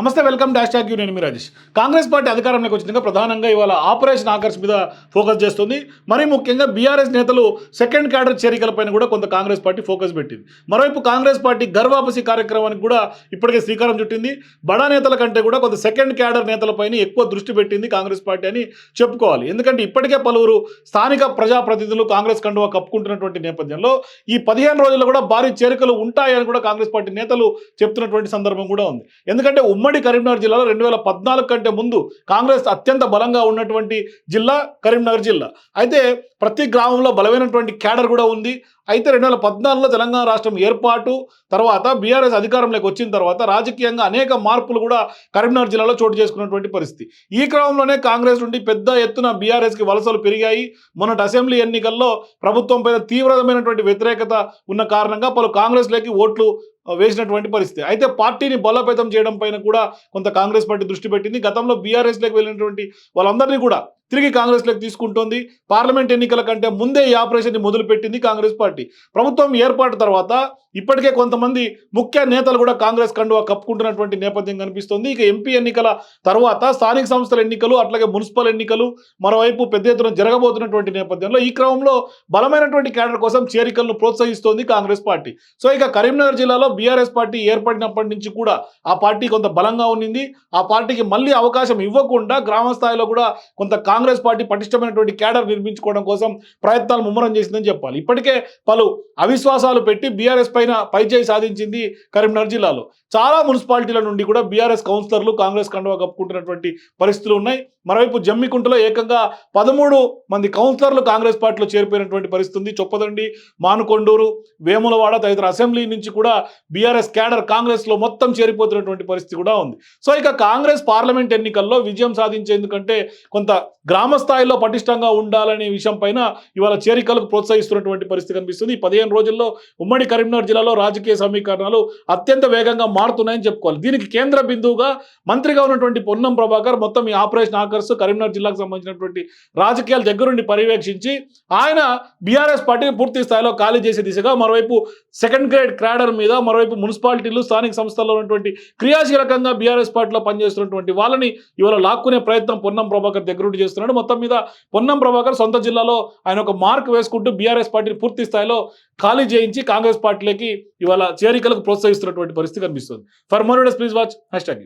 నమస్తే welcome dash tag you నేను మీ Rajesh. Congress party అధికారంలోకి వచ్చినాక ప్రధానంగా ఇవాళ ఆపరేషన్ ఆకర్ష్ మీద ఫోకస్ చేస్తుంది. మరీ ముఖ్యంగా బీఆర్ఎస్ నేతలు సెకండ్ క్యాడర్ చేరికలపైన కూడా కొంత కాంగ్రెస్ పార్టీ ఫోకస్ పెట్టింది. మరోవైపు కాంగ్రెస్ పార్టీ గర్వాపసి కార్యక్రమానికి కూడా ఇప్పటికే శ్రీకారం చుట్టింది. బడా నేతల కంటే కూడా కొంత సెకండ్ క్యాడర్ నేతలపైన ఎక్కువ దృష్టి పెట్టింది కాంగ్రెస్ పార్టీ అని చెప్పుకోవాలి. ఎందుకంటే ఇప్పటికే పలువురు స్థానిక ప్రజాప్రతినిధులు కాంగ్రెస్ కండువా కప్పుకుంటున్నటువంటి నేపథ్యంలో ఈ పదిహేను రోజుల్లో కూడా భారీ చేరికలు ఉంటాయని కూడా కాంగ్రెస్ పార్టీ నేతలు చెప్తున్నటువంటి సందర్భం కూడా ఉంది. ఎందుకంటే ఉమ్మడి కరీంనగర్ జిల్లాలో రెండు వేల పద్నాలుగు కంటే ముందు కాంగ్రెస్ అత్యంత బలంగా ఉన్నటువంటి జిల్లా కరీంనగర్ జిల్లా. అయితే ప్రతి గ్రామంలో బలమైనటువంటి క్యాడర్ కూడా ఉంది. అయితే రెండు వేల పద్నాలుగులో తెలంగాణ రాష్ట్రం ఏర్పాటు తర్వాత బీఆర్ఎస్ అధికారంలోకి వచ్చిన తర్వాత రాజకీయంగా అనేక మార్పులు కూడా కరీంనగర్ జిల్లాలో చోటు చేసుకున్నటువంటి పరిస్థితి. ఈ క్రమంలోనే కాంగ్రెస్ నుండి పెద్ద ఎత్తున బీఆర్ఎస్కి వలసలు పెరిగాయి. మొన్నటి అసెంబ్లీ ఎన్నికల్లో ప్రభుత్వం పైన తీవ్రమైనటువంటి వ్యతిరేకత ఉన్న కారణంగా పలు కాంగ్రెస్లోకి ఓట్లు వేసినటువంటి పరిస్థితి. అయితే పార్టీని బలోపేతం చేయడం పైన కూడా కొంత కాంగ్రెస్ పార్టీ దృష్టి పెట్టింది. గతంలో బీఆర్ఎస్లోకి వెళ్ళినటువంటి వాళ్ళందరినీ కూడా తిరిగి కాంగ్రెస్లోకి తీసుకుంటోంది. పార్లమెంట్ ఎన్నికల కంటే ముందే ఈ ఆపరేషన్ని మొదలుపెట్టింది కాంగ్రెస్ పార్టీ. ప్రభుత్వం ఏర్పాటు తర్వాత ఇప్పటికే కొంతమంది ముఖ్య నేతలు కూడా కాంగ్రెస్ కండువా కప్పుకుంటున్నటువంటి నేపథ్యం కనిపిస్తోంది. ఇక ఎంపీ ఎన్నికల తర్వాత స్థానిక సంస్థల ఎన్నికలు అట్లాగే మున్సిపల్ ఎన్నికలు మరోవైపు పెద్ద ఎత్తున జరగబోతున్నటువంటి నేపథ్యంలో ఈ క్రమంలో బలమైనటువంటి క్యాడర్ కోసం చేరికలను ప్రోత్సహిస్తోంది కాంగ్రెస్ పార్టీ. సో ఇక కరీంనగర్ జిల్లాలో బీఆర్ఎస్ పార్టీ ఏర్పడినప్పటి నుంచి కూడా ఆ పార్టీ కొంత బలంగా ఉన్నింది. ఆ పార్టీకి మళ్ళీ అవకాశం ఇవ్వకుండా గ్రామ స్థాయిలో కూడా కొంత కాంగ్రెస్ పార్టీ పటిష్టమైనటువంటి క్యాడర్ నిర్మించుకోవడం కోసం ప్రయత్నాలు ముమ్మరం చేసిందని చెప్పాలి. ఇప్పటికే పలు అవిశ్వాసాలు పెట్టి బీఆర్ఎస్ పైన పైచేయి సాధించింది కరీంనగర్ జిల్లాలో. చాలా మున్సిపాలిటీల నుండి కూడా బీఆర్ఎస్ కౌన్సిలర్లు కాంగ్రెస్ కండువా కప్పుకుంటున్నటువంటి పరిస్థితులు ఉన్నాయి. మరోవైపు జమ్మికుంటలో ఏకంగా పదమూడు మంది కౌన్సిలర్లు కాంగ్రెస్ పార్టీలో చేరిపోయినటువంటి పరిస్థితి ఉంది. చొప్పదండి మానుకొండూరు వేములవాడ తదితర అసెంబ్లీ నుంచి కూడా బీఆర్ఎస్ క్యాడర్ కాంగ్రెస్లో మొత్తం చేరిపోతున్నటువంటి పరిస్థితి కూడా ఉంది. సో ఇక కాంగ్రెస్ పార్లమెంట్ ఎన్నికల్లో విజయం సాధించేందుకంటే కొంత గ్రామ స్థాయిలో పటిష్టంగా ఉండాలనే విషయం పైన ఇవాళ చేరికలకు ప్రోత్సహిస్తున్నటువంటి పరిస్థితి కనిపిస్తుంది. ఈ పదిహేను రోజుల్లో ఉమ్మడి కరీంనగర్ జిల్లాలో రాజకీయ సమీకరణాలు అత్యంత వేగంగా మారుతున్నాయని చెప్పుకోవాలి. దీనికి కేంద్ర బిందువుగా మంత్రిగా ఉన్నటువంటి పొన్నం ప్రభాకర్ మొత్తం ఈ ఆపరేషన్ ఆకర్స్ కరీంనగర్ జిల్లాకు సంబంధించినటువంటి రాజకీయాల దగ్గరుండి పర్యవేక్షించి ఆయన బీఆర్ఎస్ పార్టీని పూర్తి స్థాయిలో ఖాళీ చేసే దిశగా మరోవైపు సెకండ్ గ్రేడ్ క్రాడర్ మీద మరోవైపు మున్సిపాలిటీలు స్థానిక సంస్థల్లో ఉన్నటువంటి క్రియాశీలకంగా బీఆర్ఎస్ పార్టీలో పనిచేస్తున్నటువంటి వాళ్ళని ఇవాళ లాక్కునే ప్రయత్నం పొన్నం ప్రభాకర్ దగ్గరుండి చేస్తున్నాడు. మొత్తం మీద పొన్నం ప్రభాకర్ సొంత జిల్లాలో ఆయన ఒక మార్క్ వేసుకుంటూ బీఆర్ఎస్ పార్టీని పూర్తి స్థాయిలో ఖాళీ చేయించి కాంగ్రెస్ పార్టీలకి ఇవాళ చేరికలకు ప్రోత్సహిస్తున్నటువంటి పరిస్థితి కనిపిస్తుంది. For more please watch hash tag